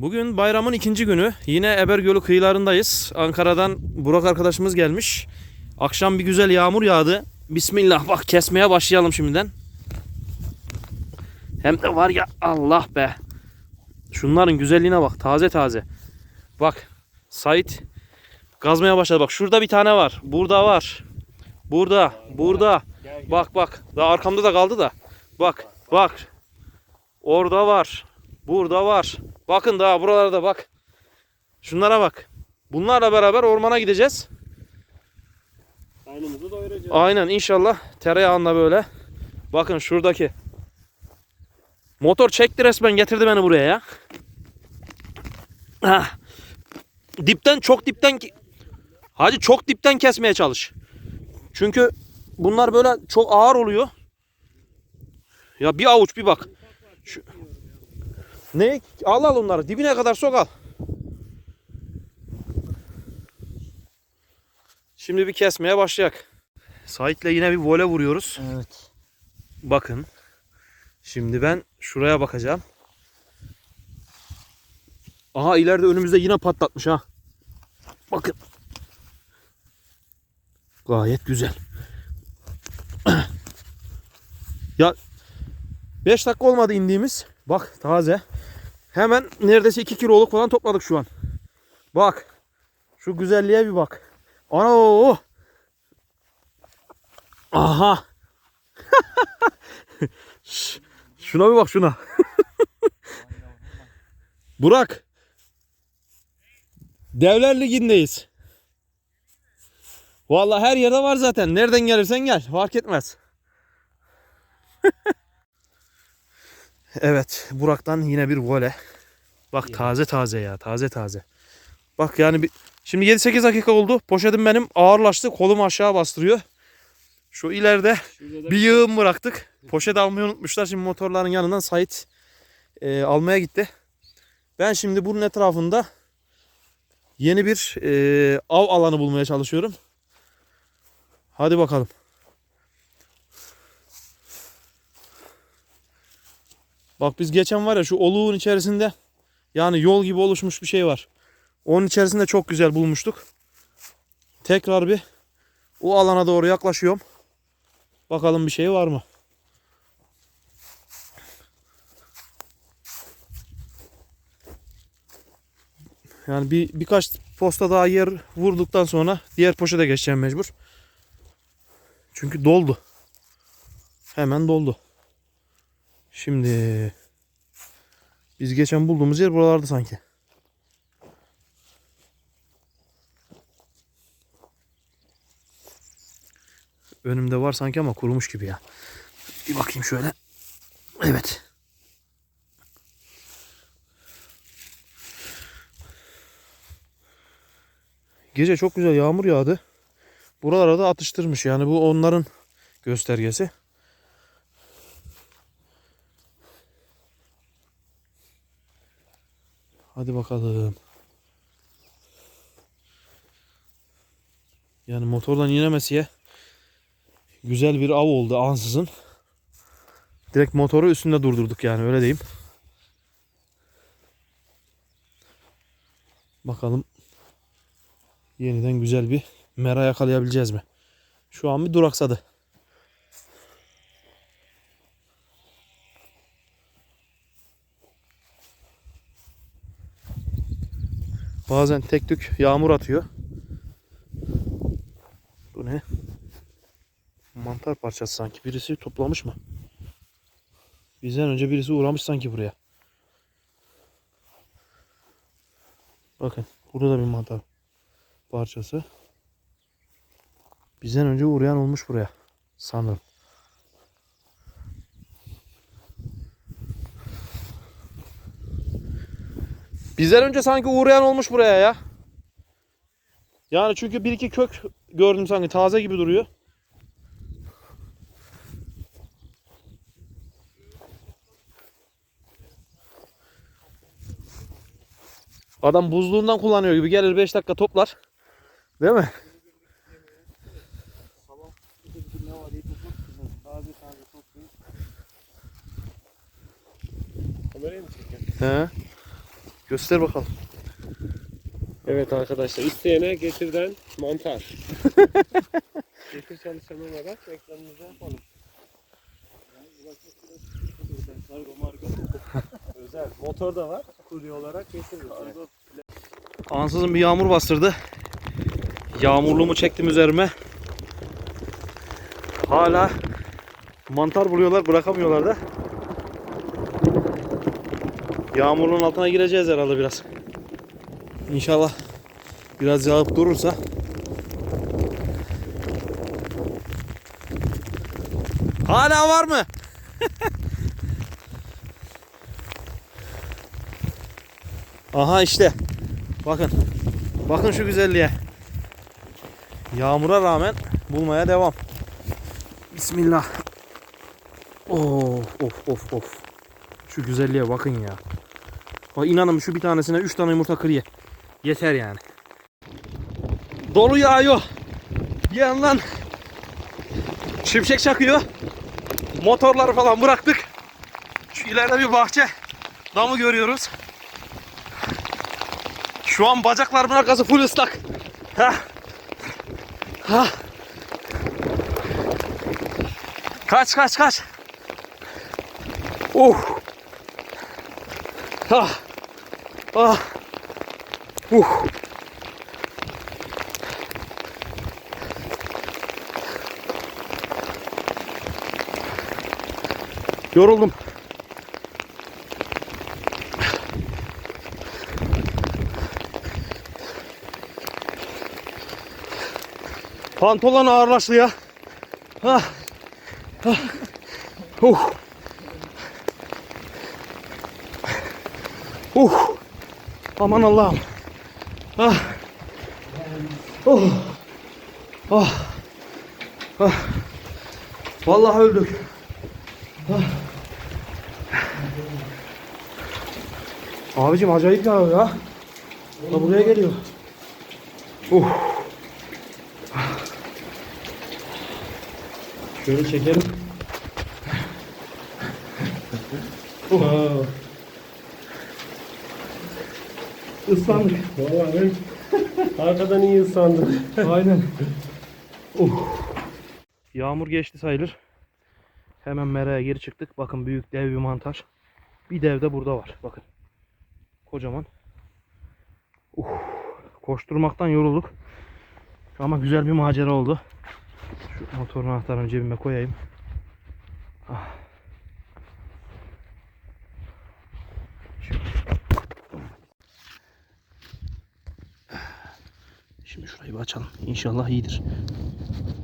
Bugün bayramın ikinci günü. Yine Ebergölü kıyılarındayız. Ankara'dan Burak arkadaşımız gelmiş. Akşam bir güzel yağmur yağdı. Bismillah bak kesmeye başlayalım şimdiden. Hem de var ya Allah be. Şunların güzelliğine bak taze taze. Bak Sait kazmaya başladı. Bak şurada bir tane var. Burada var. Burada. Burada. Bak bak. Daha arkamda da kaldı da. Bak. Bak. Orada var. Burada var. Bakın daha buralarda bak. Şunlara bak. Bunlarla beraber ormana gideceğiz. Karnımızı doyuracağız. Aynen inşallah tereyağında böyle. Bakın şuradaki. Motor çekti resmen getirdi beni buraya ya. Ah. Dipten çok dipten Hacı çok dipten kesmeye çalış. Çünkü bunlar böyle çok ağır oluyor. Ya bir avuç bir bak. Şu... Ne? Al al onları dibine kadar sok al. Şimdi bir kesmeye başlayak. Sait'le yine bir vole vuruyoruz. Evet. Bakın. Şimdi ben şuraya bakacağım. Aha ileride önümüzde yine patlatmış ha. Bakın. Gayet güzel. ya 5 dakika olmadı indiğimiz. Bak taze. Hemen neredeyse 2 kiloluk falan topladık şu an. Bak. Şu güzelliğe bir bak. Ana Aha. Şş, Şuna bir bak şuna. Burak. Devler Ligi'ndeyiz. Vallahi her yerde var zaten. Nereden gelirsen gel. Fark etmez. evet. Burak'tan yine bir vole. Bak taze taze ya. Taze taze. Bak yani bir... Şimdi 7-8 dakika oldu. Poşetim benim ağırlaştı. Kolumu aşağı bastırıyor. Şu ileride bir yığın bıraktık. Poşet almayı unutmuşlar. Şimdi motorların yanından Sait e, almaya gitti. Ben şimdi bunun etrafında yeni bir e, av alanı bulmaya çalışıyorum. Hadi bakalım. Bak biz geçen var ya şu oluğun içerisinde yani yol gibi oluşmuş bir şey var. Onun içerisinde çok güzel bulmuştuk. Tekrar bir o alana doğru yaklaşıyorum. Bakalım bir şey var mı? Yani bir birkaç posta daha yer vurduktan sonra diğer poşete geçeceğim mecbur. Çünkü doldu. Hemen doldu. Şimdi biz geçen bulduğumuz yer buralarda sanki. Önümde var sanki ama kurumuş gibi ya. Bir bakayım şöyle. Evet. Gece çok güzel yağmur yağdı. Buralara da atıştırmış. Yani bu onların göstergesi. Hadi bakalım. Yani motordan inemesiye güzel bir av oldu ansızın. Direkt motoru üstünde durdurduk yani öyle diyeyim. Bakalım yeniden güzel bir mera yakalayabileceğiz mi? Şu an bir duraksadı. Bazen tek tük yağmur atıyor. Bu ne? Mantar parçası sanki. Birisi toplamış mı? Bizden önce birisi uğramış sanki buraya. Bakın burada da bir mantar parçası. Bizden önce uğrayan olmuş buraya. Sanırım. Bizden önce sanki uğrayan olmuş buraya ya. Yani çünkü bir iki kök gördüm sanki taze gibi duruyor. Adam buzluğundan kullanıyor gibi gelir 5 dakika toplar. Değil mi? Kamerayı. Göster bakalım. Evet arkadaşlar isteyene getirden mantar. Getir çalışan olarak reklamımızı yapalım. Kargo margo. Özel. Motor da var. Kurye olarak getiririz. Ansızın bir yağmur bastırdı. Yağmurluğumu çektim üzerime. Hala mantar buluyorlar, bırakamıyorlar da. Yağmurluğun altına gireceğiz herhalde biraz. İnşallah biraz yağıp durursa. Hala var mı? Aha işte. Bakın. Bakın şu güzelliğe. Yağmura rağmen bulmaya devam. Bismillah. Of of of of. Şu güzelliğe bakın ya. Bak inanın şu bir tanesine 3 tane yumurta kır ye. Yeter yani. Dolu yağıyor. Bir yandan şimşek çakıyor. Motorları falan bıraktık. Şu ileride bir bahçe damı görüyoruz. Şu an bacaklarımın arkası full ıslak. Ha. Ha. Kaç kaç kaç. Uh. Ha. Ah. Uh. Yoruldum. Pantolon ağırlaştı ya. Ah. Ah. Uh. Aman Allah'ım. Ah. Oh. Ah. Ah. Vallahi öldük. Ah. Abicim acayip yağıyor ya. Da buraya geliyor. Uh. Şöyle çekelim. Aa, Islandık. Vallahi arkadan iyi ıslandım. Aynen. Yağmur geçti sayılır. Hemen meraya geri çıktık. Bakın büyük dev bir mantar. Bir dev de burada var. Bakın. Kocaman. Uh, koşturmaktan yorulduk. Ama güzel bir macera oldu. Şu motorun anahtarını cebime koyayım. Ah. Şimdi şurayı bir açalım. İnşallah iyidir.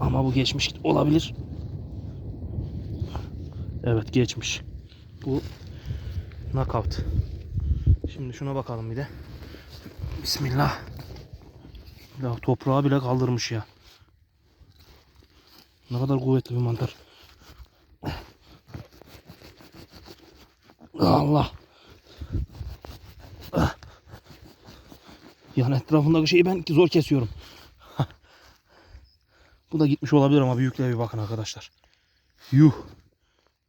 Ama bu geçmiş olabilir. Evet geçmiş. Bu knockout. Şimdi şuna bakalım bir de. Bismillah. Ya toprağı bile kaldırmış ya. Ne kadar kuvvetli bir mantar. Allah. Yani etrafındaki şeyi ben zor kesiyorum. Bu da gitmiş olabilir ama büyüklüğe bir bakın arkadaşlar. Yuh.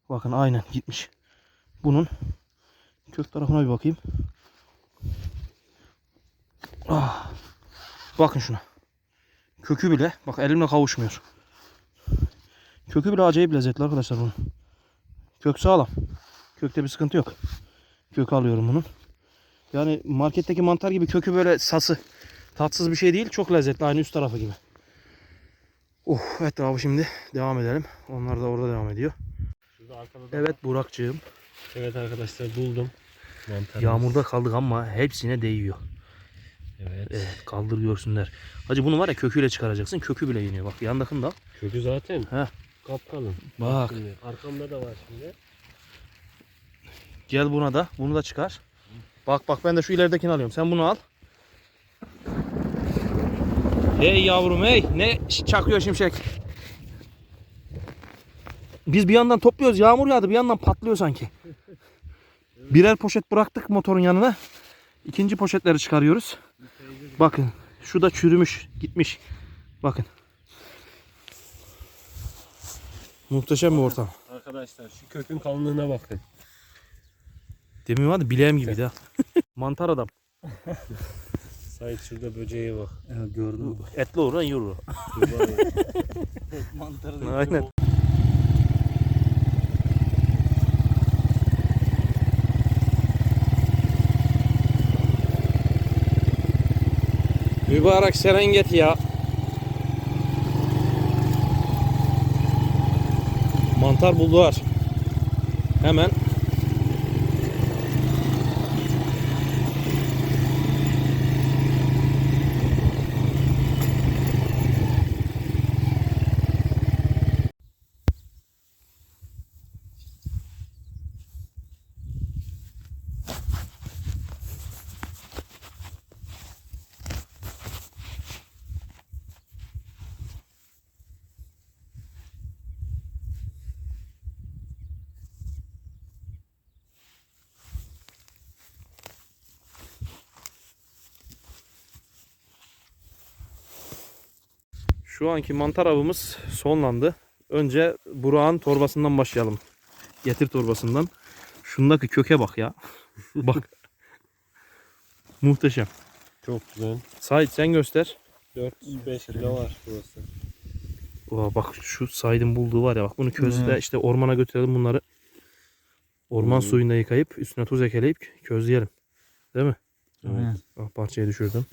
Bakın aynen gitmiş. Bunun kök tarafına bir bakayım. Ah. Bakın şuna. Kökü bile bak elimle kavuşmuyor. Kökü bile acayip lezzetli arkadaşlar bunun. Kök sağlam. Kökte bir sıkıntı yok. Kök alıyorum bunun. Yani marketteki mantar gibi kökü böyle sası. Tatsız bir şey değil. Çok lezzetli. Aynı üst tarafı gibi. Oh, etrafı şimdi devam edelim. Onlar da orada devam ediyor. Da Evet Burak'cığım. Evet arkadaşlar buldum. Mantarımız. Yağmurda kaldık ama hepsine değiyor. Evet. Evet kaldır görsünler. Hacı bunu var ya köküyle çıkaracaksın. Kökü bile yeniyor. Bak yandakini de al. Kökü zaten Heh. kapkalın. Bak Şimdi arkamda da var şimdi. gel buna da. Bunu da çıkar. Bak bak ben de şu ileridekini alıyorum. Sen bunu al. Hey yavrum hey. Ne çakıyor şimşek. Biz bir yandan topluyoruz. Yağmur yağdı. Bir yandan patlıyor sanki. Birer poşet bıraktık motorun yanına. İkinci poşetleri çıkarıyoruz. Bakın. Şu da çürümüş. Gitmiş. Bakın. Muhteşem bir ortam. Arkadaşlar şu kökün kalınlığına bakın. Demin vardı bileğim gibi de. Mantar adam. Sait şurada böceğe bak. Evet gördüm. Etli olur lan yürür. Mantarı da Aynen. Mübarek Serengeti ya. Mantar buldular. Hemen Şu anki mantar avımız sonlandı. Önce Burak'ın torbasından başlayalım. Getir torbasından. Şundaki köke bak ya. bak. Muhteşem. Çok güzel. Sait sen göster. 405 kilo var burası. Oha bak şu Said'in bulduğu var ya bak bunu közde Evet. işte ormana götürelim bunları. Orman Hmm. suyunda yıkayıp üstüne tuz ekeleyip közleyelim. Değil mi? Aynen. Ah, parçayı düşürdüm.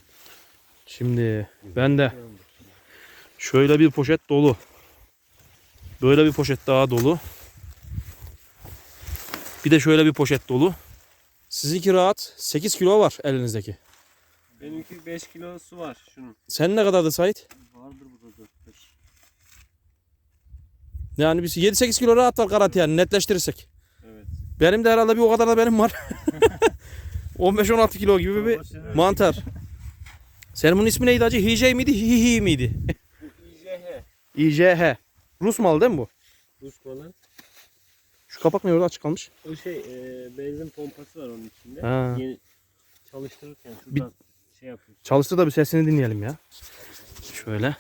Şimdi ben de şöyle bir poşet dolu. Böyle bir poşet daha dolu. Bir de şöyle bir poşet dolu. Sizinki rahat 8 kilo var elinizdeki. Benimki 5 kilosu var şunun. Sen ne kadardı Sait? Vardır burada 4-5. Yani biz 7-8 kilo rahat var garanti yani netleştirirsek. Evet. Benim de herhalde bir o kadar da benim var. 15-16 kilo gibi bir mantar. Senin bunun ismi neydi acı? HJ miydi? Hihi miydi? İJH. Rus malı değil mi bu? Duş malı. Şu kapak ne orada açık kalmış? O şey e, benzin pompası var onun içinde. Ha. Yeni çalıştırırken şuradan şey yapıyorsun. Çalıştı da bir sesini dinleyelim ya. Şöyle.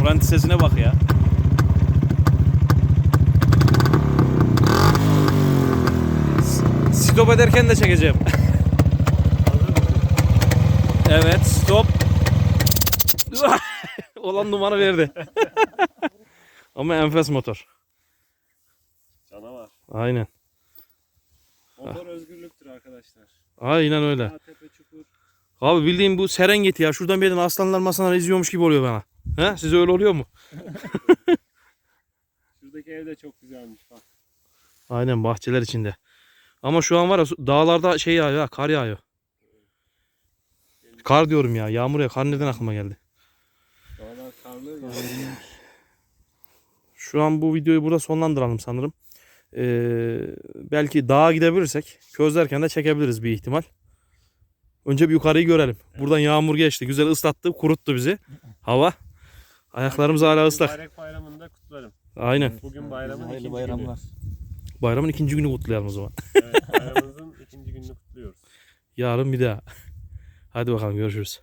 Rolanti sesine bak ya. Stop ederken de çekeceğim. evet stop. Olan numara verdi. Ama enfes motor. Canavar. Aynen. Motor özgürlüktür arkadaşlar. Aynen öyle. Dağ, tepe, çukur. Abi bildiğim bu Serengeti ya. Şuradan bir yerden aslanlar masanlar izliyormuş gibi oluyor bana. He? Size öyle oluyor mu? Şuradaki ev de çok güzelmiş bak. Aynen bahçeler içinde. Ama şu an var ya dağlarda şey yağıyor ha, kar yağıyor. Kar diyorum ya. Yağmur ya. Kar neden aklıma geldi? Dağlar karlı. Şu an bu videoyu burada sonlandıralım sanırım. Ee, belki dağa gidebilirsek közlerken de çekebiliriz bir ihtimal. Önce bir yukarıyı görelim. Buradan yağmur geçti. Güzel ıslattı, kuruttu bizi. Hava. Ayaklarımız hala ıslak. Bayrak bayramında kutlarım. Aynen. Bugün bayramın Hayırlı bayramlar. Bayramın ikinci günü kutlayalım o zaman. Evet, bayramımızın ikinci gününü kutluyoruz. Yarın bir daha. Hadi bakalım görüşürüz.